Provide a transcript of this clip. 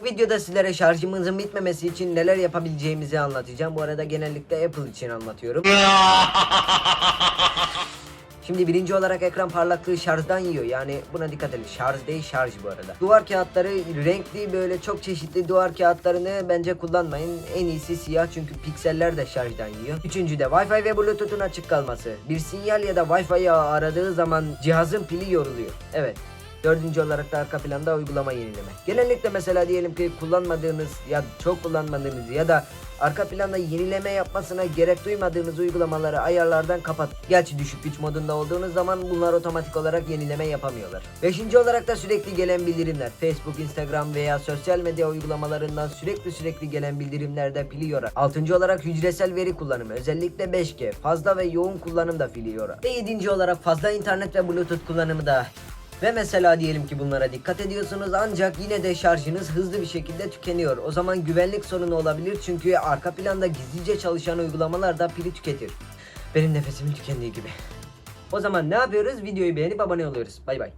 Bu videoda sizlere şarjımızın bitmemesi için neler yapabileceğimizi anlatacağım. Bu arada genellikle Apple için anlatıyorum. Şimdi birinci olarak ekran parlaklığı şarjdan yiyor. Yani buna dikkat edin. Şarj değil şarj bu arada. Duvar kağıtları renkli böyle çok çeşitli duvar kağıtlarını bence kullanmayın. En iyisi siyah çünkü pikseller de şarjdan yiyor. Üçüncü de Wi-Fi ve Bluetooth'un açık kalması. Bir sinyal ya da Wi-Fi'yi aradığı zaman cihazın pili yoruluyor. Evet. Dördüncü olarak da arka planda uygulama yenileme. Genellikle mesela diyelim ki kullanmadığınız ya çok kullanmadığınız ya da arka planda yenileme yapmasına gerek duymadığınız uygulamaları ayarlardan kapat. Gerçi düşük güç modunda olduğunuz zaman bunlar otomatik olarak yenileme yapamıyorlar. Beşinci olarak da sürekli gelen bildirimler. Facebook, Instagram veya sosyal medya uygulamalarından sürekli sürekli gelen bildirimlerde pili yorar. Altıncı olarak hücresel veri kullanımı. Özellikle 5G. Fazla ve yoğun kullanım da pili yorar. Ve yedinci olarak fazla internet ve bluetooth kullanımı da ve mesela diyelim ki bunlara dikkat ediyorsunuz ancak yine de şarjınız hızlı bir şekilde tükeniyor. O zaman güvenlik sorunu olabilir çünkü arka planda gizlice çalışan uygulamalar da pili tüketir. Benim nefesimin tükendiği gibi. O zaman ne yapıyoruz? Videoyu beğenip abone oluyoruz. Bay bay.